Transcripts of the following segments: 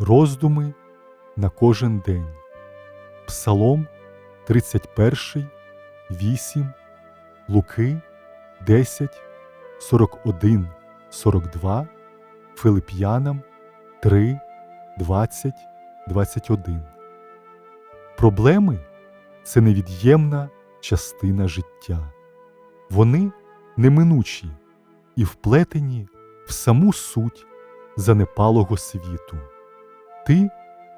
Роздуми на кожен день. Псалом 31, 8, Луки 10, 41, 42, Филип'янам 3, 20, 21. Проблеми це невід'ємна частина життя. Вони неминучі і вплетені в саму суть занепалого світу. Ти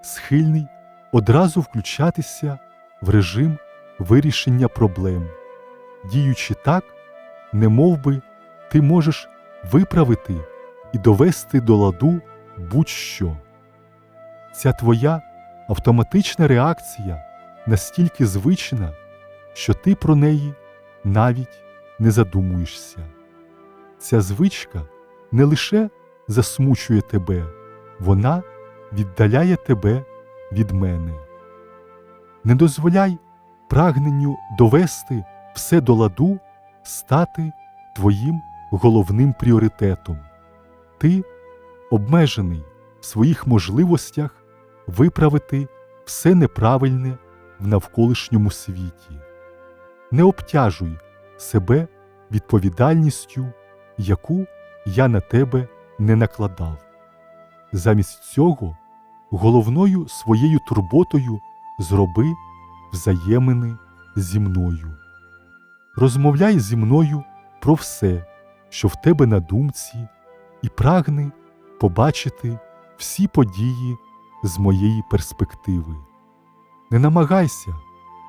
схильний одразу включатися в режим вирішення проблем, діючи так, не би ти можеш виправити і довести до ладу будь-що. Ця твоя автоматична реакція настільки звична, що ти про неї навіть не задумуєшся. Ця звичка не лише засмучує тебе, вона віддаляє тебе від мене. Не дозволяй прагненню довести все до ладу стати твоїм головним пріоритетом. Ти обмежений в своїх можливостях виправити все неправильне в навколишньому світі. Не обтяжуй себе відповідальністю, яку я на тебе не накладав. Замість цього головною своєю турботою зроби взаємини зі мною. Розмовляй зі мною про все, що в тебе на думці, і прагни побачити всі події з моєї перспективи. Не намагайся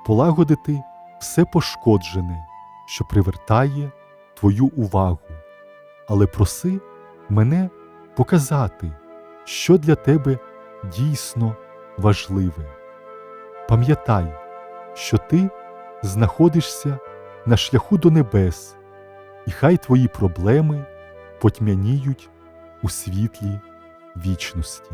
полагодити все пошкоджене, що привертає твою увагу, але проси мене показати, що для тебе дійсно важливе. Пам'ятай, що ти знаходишся на шляху до небес, і хай твої проблеми потьмяніють у світлі вічності.